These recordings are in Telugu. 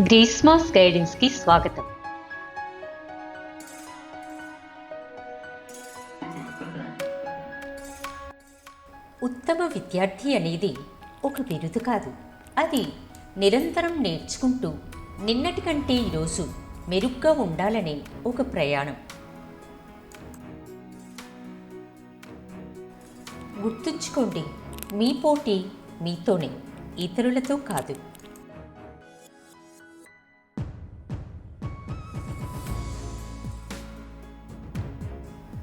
గ్రీస్మాస్ గైడెన్స్కి స్వాగతం. ఉత్తమ విద్యార్థి అనేది ఒక బిరుదు కాదు. అది నిరంతరం నేర్చుకుంటూ నిన్నటి కంటే ఈరోజు మెరుగ్గా ఉండాలనే ఒక ప్రయాణం. గుర్తుంచుకోండి మీ పోటీ మీతోనే ఇతరులతో కాదు.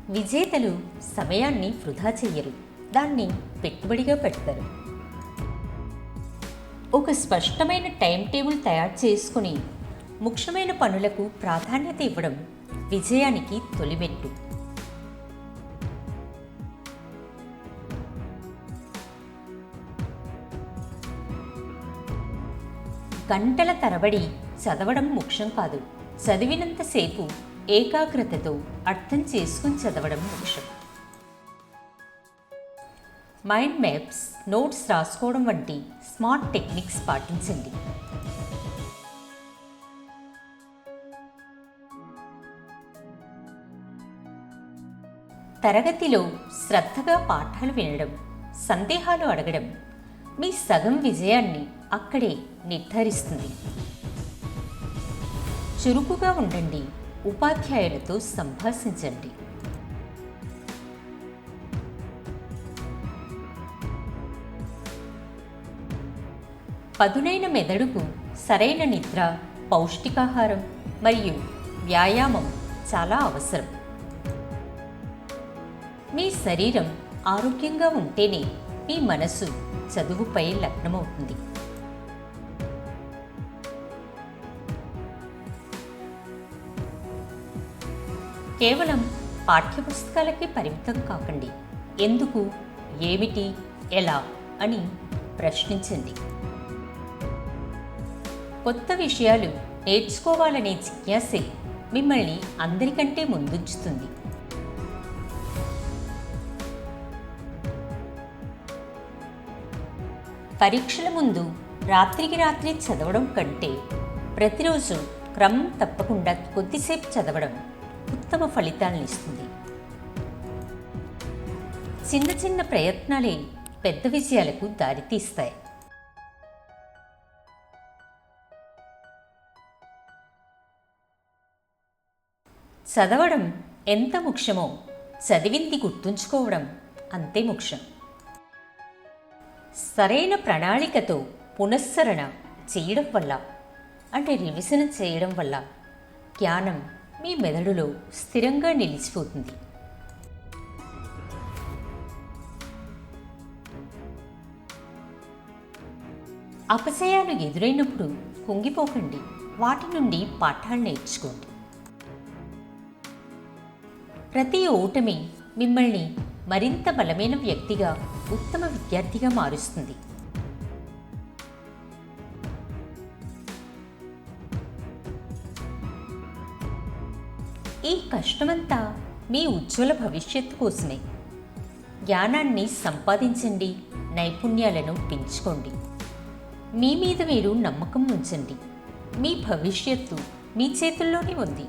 విజేతలు సమయాన్ని వృధా చెయ్యరు. దాన్ని పెట్టుబడిగా పెడతారు. ఒక స్పష్టమైన టైం టేబుల్ తయారు చేసుకుని ముఖ్యమైన పనులకు ప్రాధాన్యత ఇవ్వడం విజయానికి తొలిమెట్టు. గంటల తరబడి చదవడం ముఖ్యం కాదు. చదివినంతసేపు ఏకాగ్రతతో అర్థం చేసుకుని చదవడం ముఖ్యం మైండ్ మ్యాప్స్ నోట్స్ రాసుకోవడం వంటి స్మార్ట్ టెక్నిక్స్ పాటించండి. తరగతిలో శ్రద్ధగా పాఠాలు వినడం సందేహాలు అడగడం మీ సగం విజయాన్ని అక్కడే నిర్ధారిస్తుంది. చురుకుగా ఉండండి. ఉపాధ్యాయులతో సంభాషించండి. పదునైన మెదడుకు సరైన నిద్ర పౌష్టికాహారం మరియు వ్యాయామం చాలా అవసరం. మీ శరీరం ఆరోగ్యంగా ఉంటేనే మీ మనసు చదువుపై లగ్నమవుతుంది. కేవలం పాఠ్యపుస్తకాలకే పరిమితం కాకండి. ఎందుకు? ఏమిటి? ఎలా? అని ప్రశ్నించండి. కొత్త విషయాలు నేర్చుకోవాలనే జిజ్ఞాసే మిమ్మల్ని అందరికంటే ముందుంచుతుంది. పరీక్షల ముందు రాత్రికి రాత్రి చదవడం కంటే ప్రతిరోజు క్రమం తప్పకుండా కొద్దిసేపు చదవడం. ఉత్తమ ఫలితాలను ఇస్తుంది. చిన్న చిన్న ప్రయత్నాలే పెద్ద విజయాలకు దారితీస్తాయి చదవడం ఎంత ముఖ్యమో చదివింది గుర్తుంచుకోవడం అంతే ముఖ్యం. సరైన ప్రణాళికతో పునఃసరణ చేయడం వల్ల అంటే రివిజన్ చేయడం వల్ల జ్ఞానం మీ మెదడులో స్థిరంగా నిలిచిపోతుంది. అపజయాలు ఎదురైనప్పుడు కుంగిపోకండి. వాటి నుండి పాఠాలు నేర్చుకోండి. ప్రతి ఓటమి మిమ్మల్ని మరింత బలమైన వ్యక్తిగా ఉత్తమ విద్యార్థిగా మారుస్తుంది. ఈ కష్టమంతా మీ ఉజ్వల భవిష్యత్తు కోసమే. జ్ఞానాన్ని సంపాదించండి నైపుణ్యాలను పెంచుకోండి. మీ మీద మీరు నమ్మకం ఉంచండి. మీ భవిష్యత్తు మీ చేతుల్లోనే ఉంది.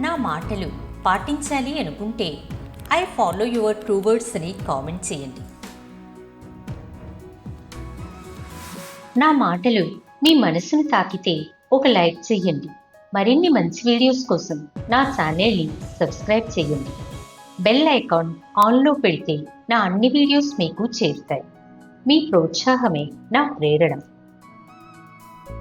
నా మాటలు పాటించాలి అనుకుంటే I follow your true words అని కామెంట్ చేయండి. నా మాటలు మీ మనసును తాకితే ఒక లైక్ చేయండి. మరిన్ని మంచి వీడియోస్ కోసం నా ఛానల్ని సబ్స్క్రైబ్ చేయండి. బెల్ ఐకాన్ ఆన్లో పెడితే నా అన్ని వీడియోస్ మీకు చేరుతాయి. మీ ప్రోత్సాహమే నా ప్రేరణ.